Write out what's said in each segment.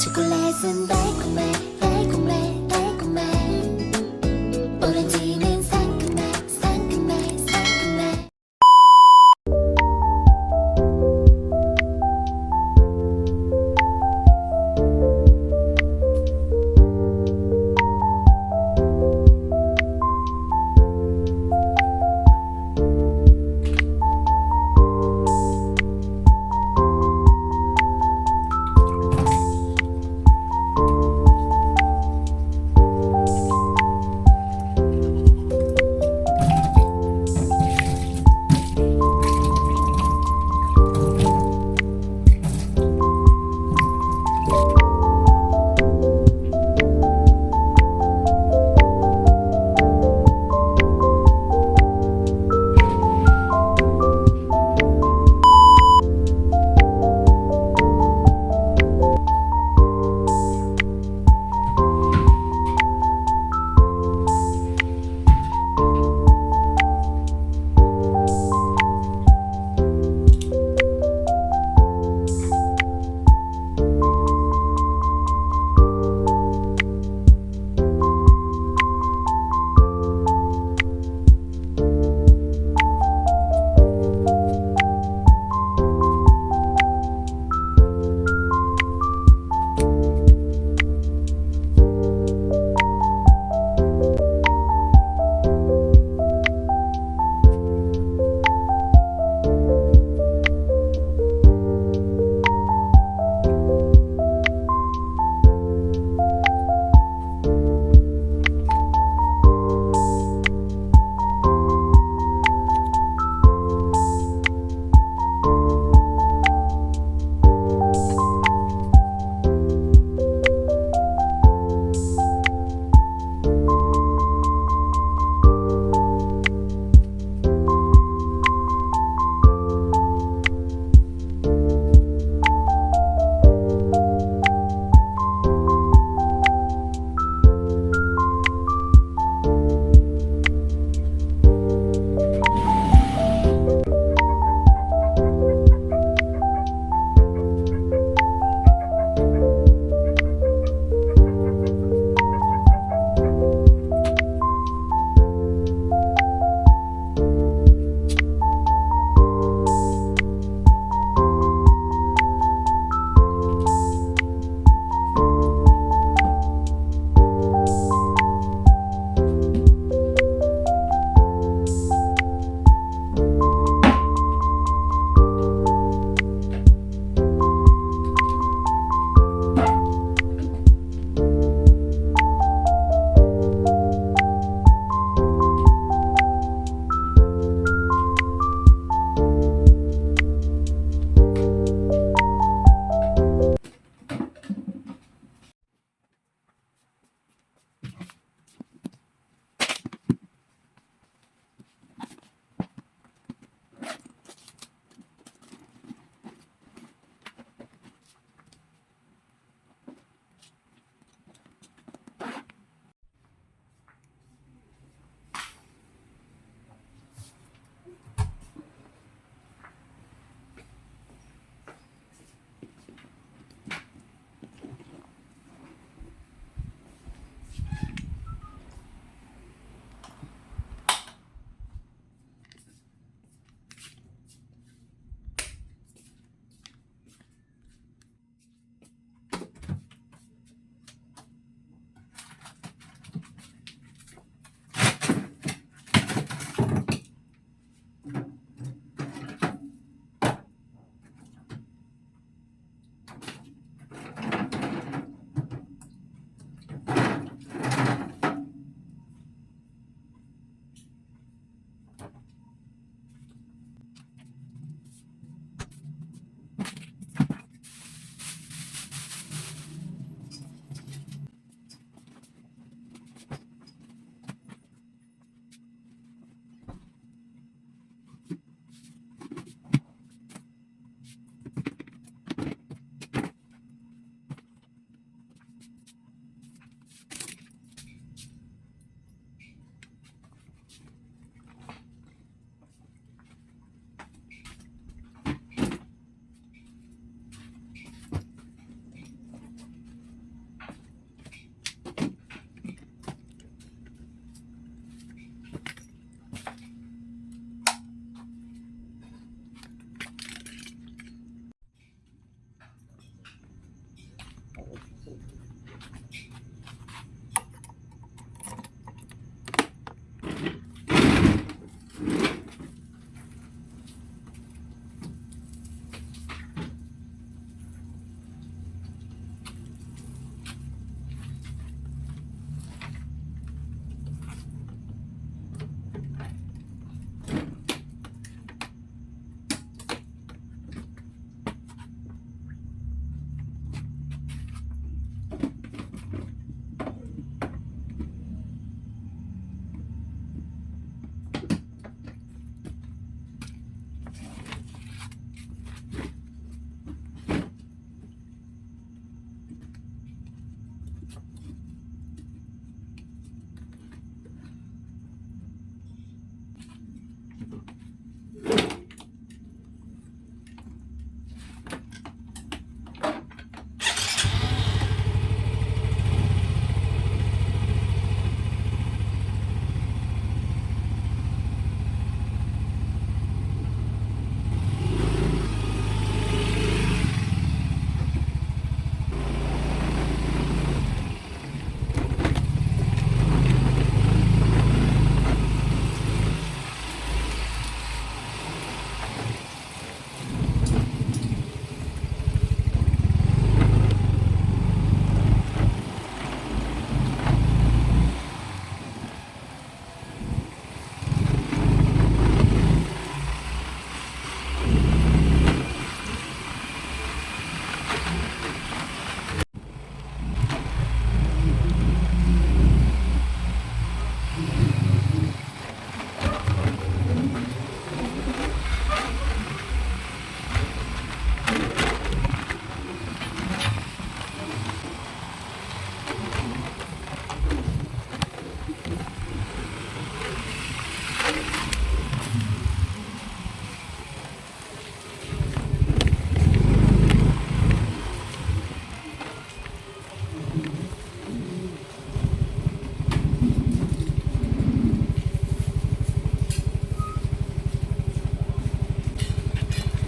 초콜릿은 달콤해 달콤해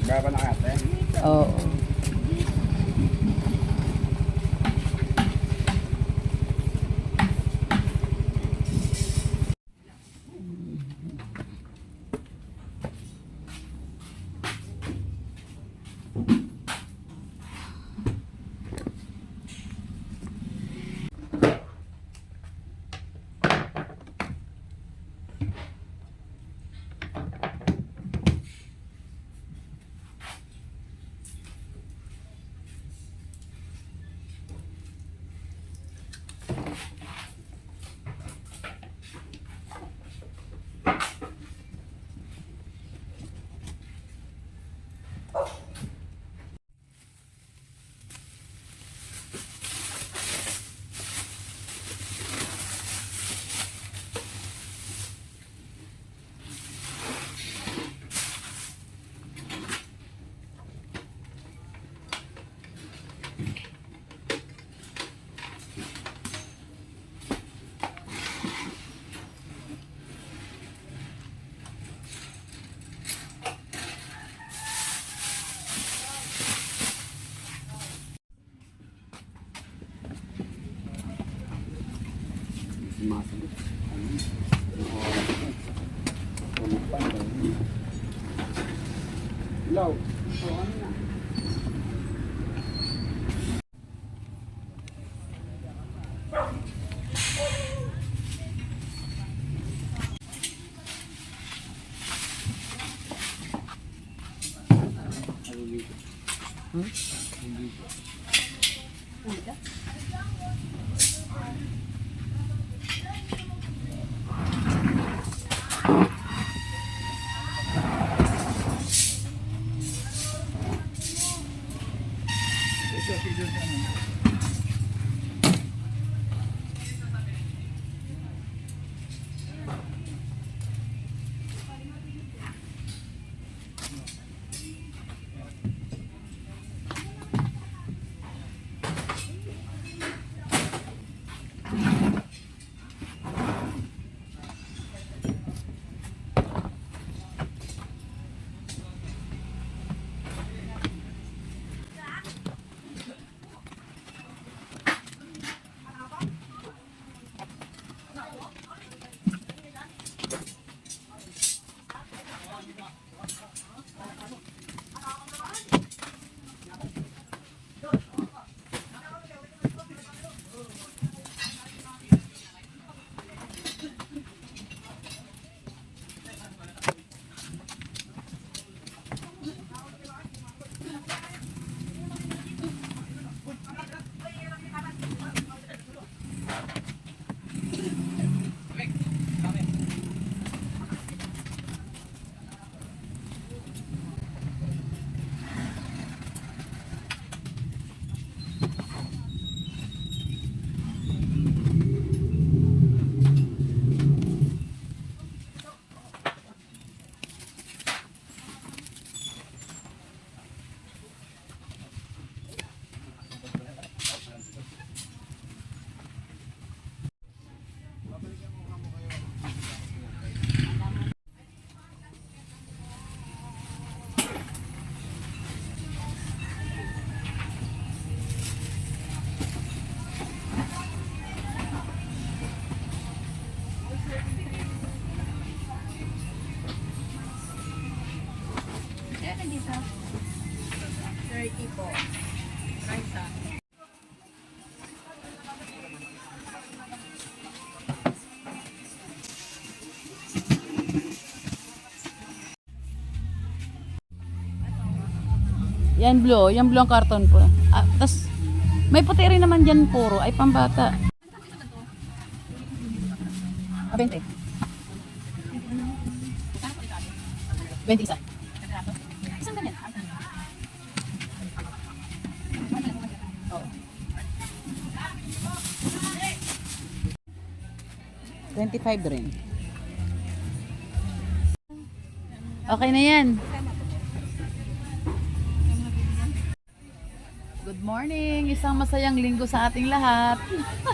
Baba na ate. Oo. Hmm? Alulito. Yan blue, yan blue ang karton po. Ah, tas may puti rin naman dyan puro, ay pambata. Ah, 20. 20 isa. Ganyan. Oo. 25 rin. Okay na yan. Morning! Isang masayang linggo sa ating lahat.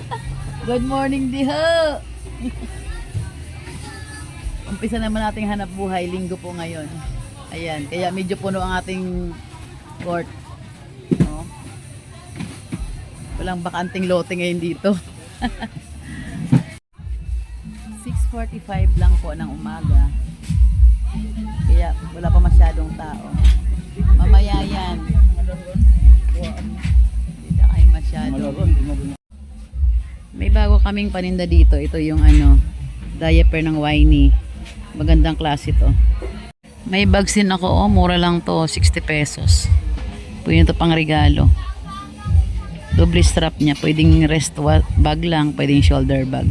Good morning, Diho! Umpisa naman nating hanap buhay. Linggo po ngayon. Ayan, kaya medyo puno ang ating court. Oh. Walang bakanting lote ngayon dito. 6.45 lang po ng umaga. Kaya wala pa masyadong tao. Mamaya yan. Masyado. May bago kaming paninda dito. Ito yung ano, diaper ng Winey. Magandang klase to. May bags din ako. Oh, mura lang to. 60 pesos. Pwede to pang regalo. Double strap niya. Pwedeng rest bag lang. Pwedeng shoulder bag.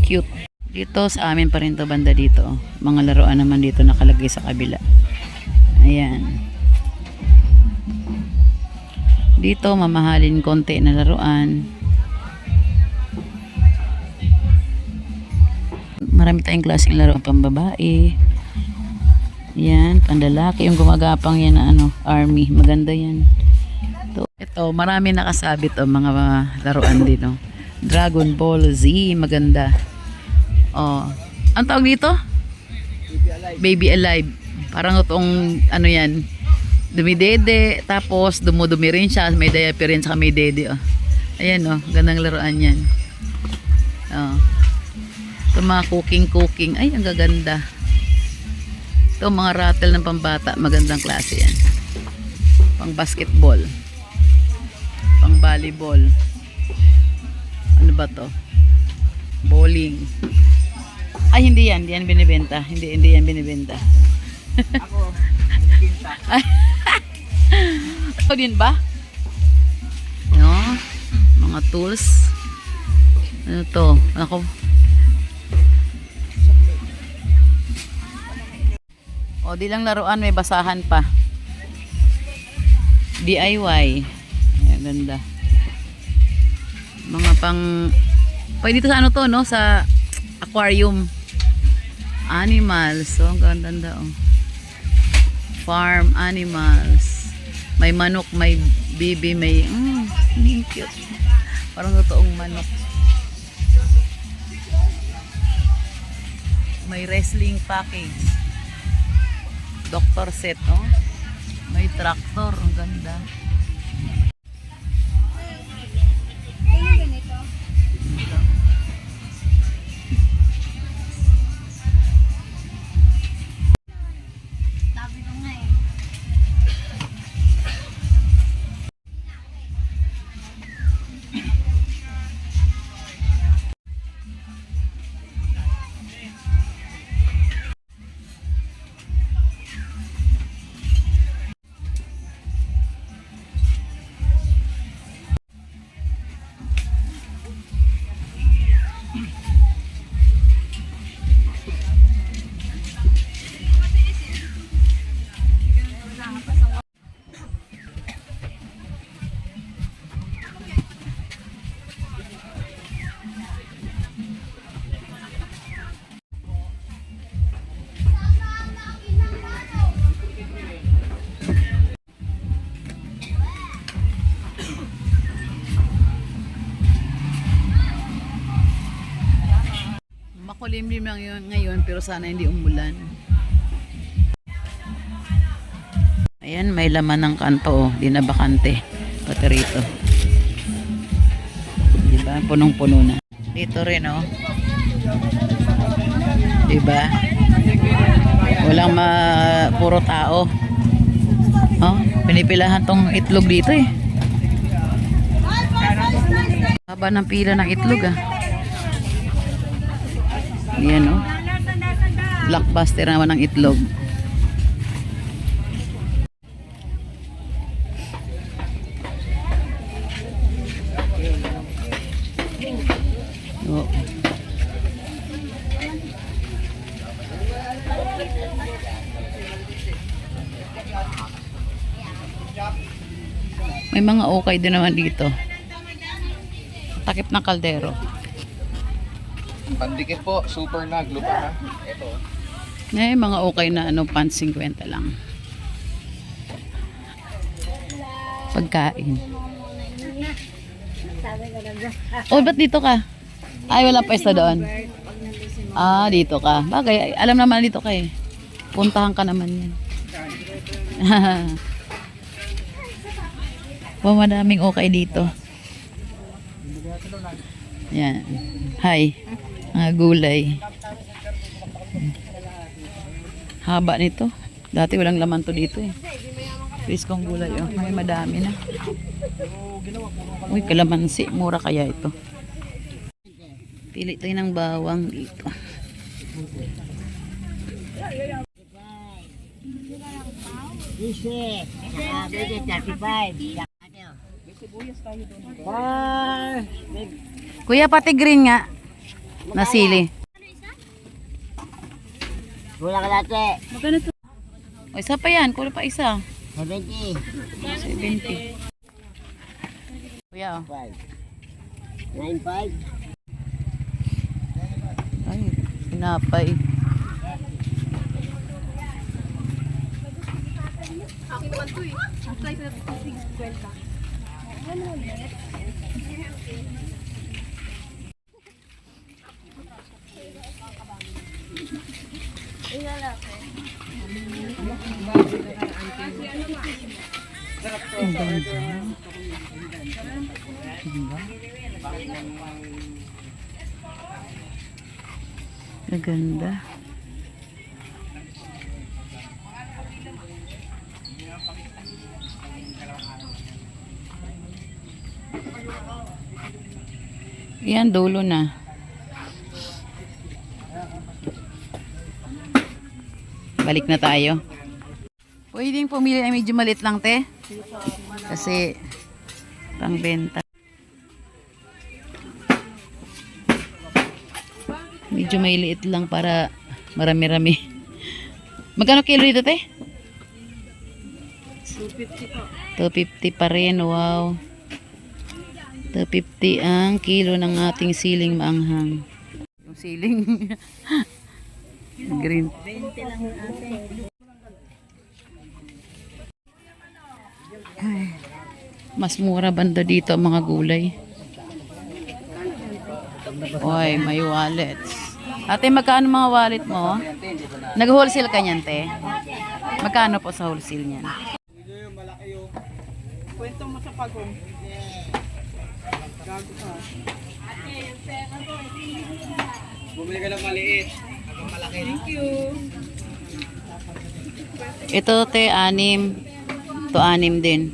Cute. Dito sa amin pa rin to banda dito. oh. Mga laruan naman dito nakalagay sa kabila. Ayan. Dito mamahalin konti na laruan. Marami tayong klaseng laruan pang babae. Yan, pandalaki. Yung gumagapang yan na ano, army. Maganda yan. Ito, ito marami nakasabit o mga laruan din. Oh. Dragon Ball Z, maganda. Oh. Ang tawag dito? Baby Alive. Parang itong, ano yan, dumidede, tapos dumudumi rin siya, may diaper rin, saka may dede. Oh. Ayan oh, gandang laruan yan. Oh. Ito mga cooking-cooking. Ay, ang gaganda. Ito mga rattle ng pambata. Magandang klase yan. Pang basketball. Pang volleyball. Ano ba to? Bowling. Ay, hindi yan. Hindi yan binibenta. Hindi, hindi yan binibenta. Ako, binibinta. Ito din ba? No? Mga tools. Ano to? Ako. O, di lang laruan, may basahan pa. DIY. Ayan, ganda. Mga pang... Pwede dito sa ano to, no? Sa aquarium. Animals. So, ang ganda, oh. Farm animals. May manok, may bibi, may... Mm, ang cute. Parang totoong manok. May wrestling package. Doctor set, oh. May tractor, ang ganda. Makulimlim lang yun ngayon pero sana hindi umulan. Ayan, may laman ng kanto oh. Di na bakante. Pati rito. Diba? Punong-puno na. Dito rin oh. Diba? Walang ma... Puro tao. Oh, pinipilahan tong itlog dito eh. Haba ng pila ng itlog ah. Yan oh. Blockbuster naman ng itlog. Oo. May mga okay din naman dito. Takip ng kaldero. Pandikit po, super nag, lupa ha. Ito. Eh, mga okay na ano, pan 50 lang. Pagkain. Oh, ba't dito ka? Ay, wala pwesto doon. Ah, dito ka. Bagay, alam naman dito ka eh. Puntahan ka naman yan. wow, madaming okay dito. Yan. Hi. Mga gulay. Haba nito. Dati walang laman to dito eh. Piskong gulay. Oh. May madami na. Uy, kalamansi. Mura kaya ito. Pili tayo ng bawang dito. Kuya, pati green nga. Nasili. Wala ka dati. O, isa pa yan. Kulang pa isa. 70. 70. Kuya, oh. 95. Ay, pinapay. Ang Ang ganda. Yan, dulo na. Balik na tayo. Pwedeng pumili na medyo malit lang, te. Kasi, pang Medyo may liit lang para marami-rami. Magkano kilo dito, te? 250 pa rin, wow. 250 ang kilo ng ating siling maanghang. Yung siling green. Ay, mas mura banda dito ang mga gulay. Oy, may wallets. Ate, magkano mga wallet mo? Nag-wholesale ka niyan, te? Magkano po sa wholesale niyan? Kwento mo sa pagong. Gago ka. Bumili ka ng maliit. Malaki. Thank you. Ito, te, anim. Ito, anim din.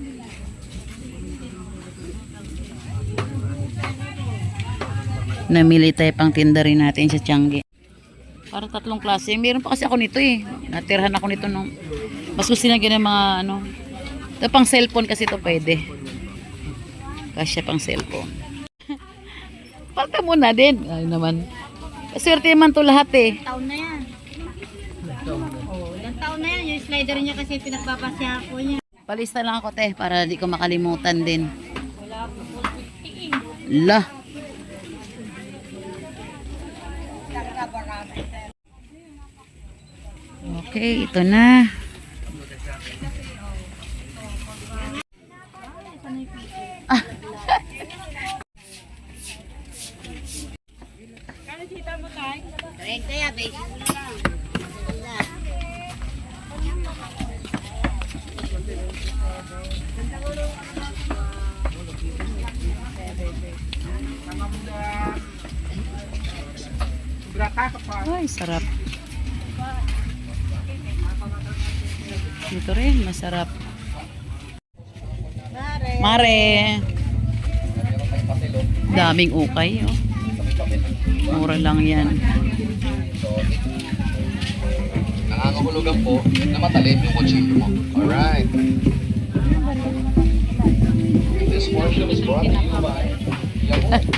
Namili tayo pang tinda rin natin sa Tiangge. Para tatlong klase. Meron pa kasi ako nito eh. Natirhan ako nito nung... Mas gusto na ng mga ano... Ito pang cellphone kasi ito pwede. Kasya pang cellphone. Palta mo na din. Ay naman. Swerte naman to lahat eh. taon na yan. Oh, ilang taon na yan. Yung slider niya kasi pinagpapasya ko niya. Palista lang ako te para di ko makalimutan din. La. Okay, ito na. Pa. Ay, sarap. Dito rin, masarap. Mare. Daming ukay, oh. Mura lang yan. Nangangahulugan po na matalim yung kutsilyo mo. Alright. This portion is brought to you by.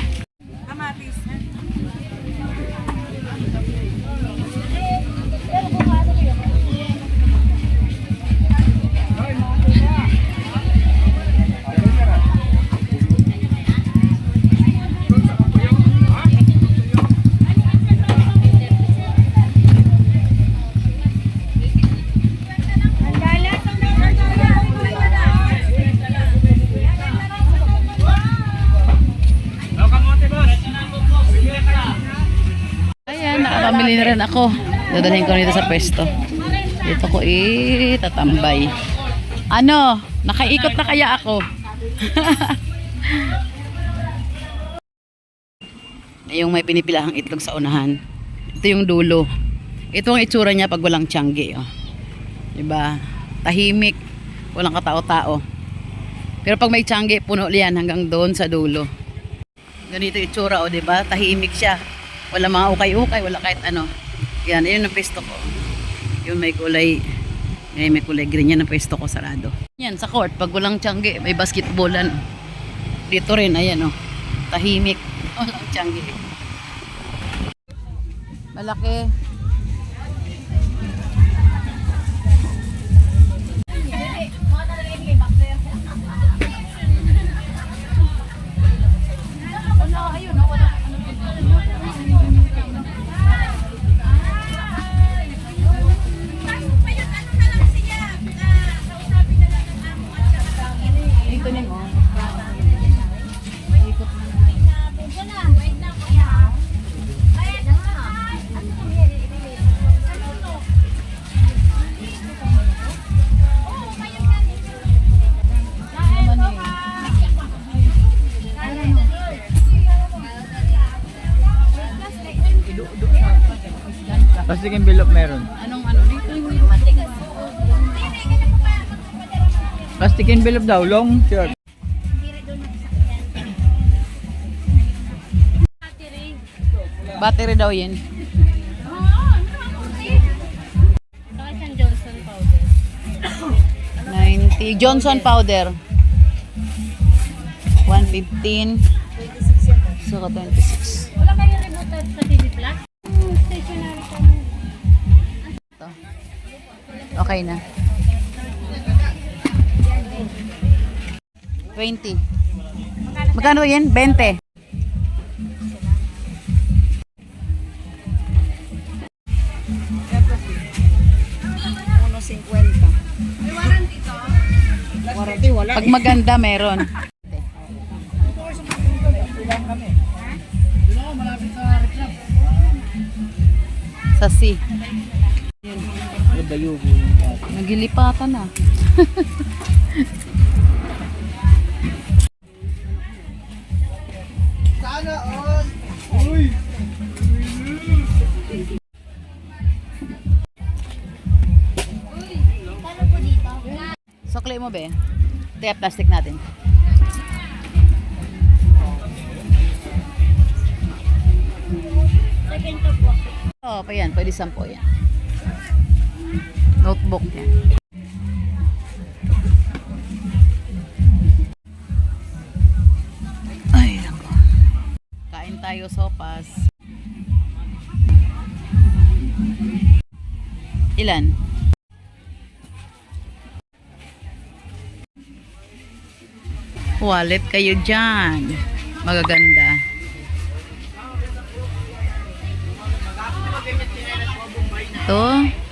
Nakapamili na rin ako. Dadalhin ko nito sa pwesto. Dito ko eh, tatambay. Ano? Nakaikot na kaya ako? yung may pinipilahang itlog sa unahan. Ito yung dulo. Ito ang itsura niya pag walang tiyanggi. Oh. Diba? Tahimik. Walang katao-tao. Pero pag may tiyanggi, puno yan hanggang doon sa dulo. Ganito itsura, oh, diba? Tahimik siya. Wala mga ukay-ukay, wala kahit ano. Yan, yun ang pwesto ko. Yung may kulay, may, may kulay green, yan ang pwesto ko sarado. Yan, sa court, pag walang tiyanggi, may basketballan. Dito rin, ayan oh. Tahimik. Walang tiyanggi. Malaki. Plastic envelope meron. Anong ano dito yung Plastic envelope daw, long, short. battery daw yan. Johnson powder. 90. Johnson powder. 115. Saka 26. Okay na. 20. Magkano yan? 20. Pag maganda, meron. Sa C. Bayugo. Nagilipatan na. Sukli mo be. Yung plastic natin. Second to po. Oo, pa yan. Pwede sampo yan. Notebook yan. Ay, nako. Kain tayo sopas. Ilan? Wallet kayo dyan. Magaganda. Ito,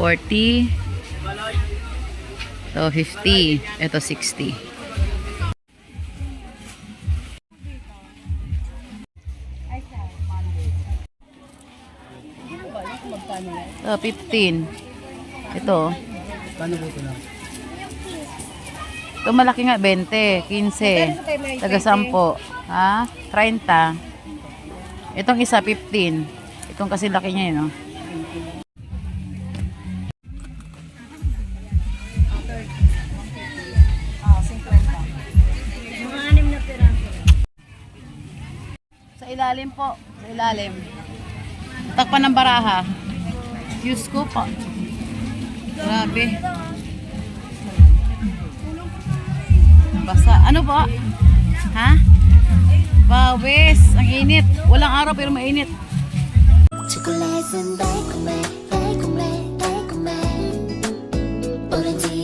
40. Ito, 50. Ito, 60. Ito, 15. Ito. Paano po ito na? Ito malaki nga, 20, 15, taga 10, ha? 30. Itong isa, 15. Itong kasi laki niya yun, no? po, sa ilalim. Takpan ng baraha. Diyos ko po. Grabe. Basa. Ano po? Ha? Bawis. Ang init. Walang araw pero mainit. Chocolate and bake me, bake me. Orange